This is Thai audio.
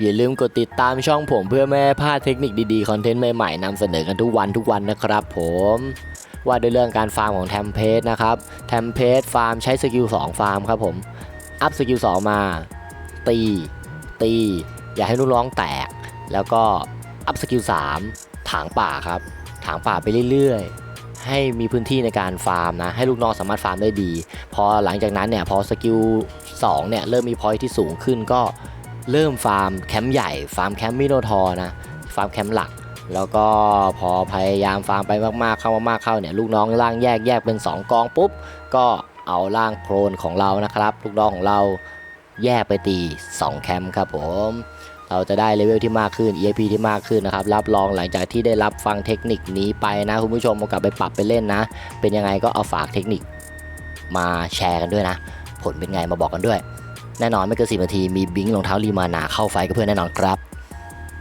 อย่าลืมกดติดตามช่องผมเพื่อไม่ให้พลาดเทคนิคดีๆ คอนเทนต์ใหม่ๆนำเสนอกันทุกวันทุกวันนะครับผมว่าด้วยเรื่องการฟาร์มของแทมเพสนะครับแทมเพสฟาร์มใช้สกิล2ฟาร์มครับผมอัพสกิล2มา ตี ตี อย่าให้ลูกน้องแตก แล้วก็อัพสกิล3ถางป่าครับถางป่าไปเรื่อยๆ ให้มีพื้นที่ในการฟาร์มนะ ให้ลูกน้องสามารถฟาร์มได้ดี พอหลังจากนั้นเนี่ยพอสกิล2เนี่ยเริ่มมีพอยที่สูงขึ้นก็ เริ่มฟาร์มแคมป์ใหญ่ ฟาร์มแคมป์มิโนทอร์นะ ฟาร์มแคมป์หลัก แล้วก็พอพยายามฟาร์มไปมากๆเข้ามากๆเข้าเนี่ยลูกน้องร่างแยกแยกเป็น 2 กองปุ๊บ ก็เอาร่างโครนของเรานะครับ ลูกน้องของเราแยกไปตี 2 แคมป์ครับผม เราจะได้เลเวลที่มากขึ้น EAP ที่มากขึ้นนะครับ รับรองหลังจากที่ได้รับฟังเทคนิคนี้ไปนะ คุณผู้ชมเอากลับไปปรับไปเล่นนะ เป็นยังไงก็เอาฝากเทคนิคมาแชร์กันด้วยนะ ผลเป็นไงมาบอกกันด้วย แน่นอนไม่เกินสินาทีมีบิงค์รองเท้ารีมานาเข้าไฟกับเพื่อนแน่นอนครับ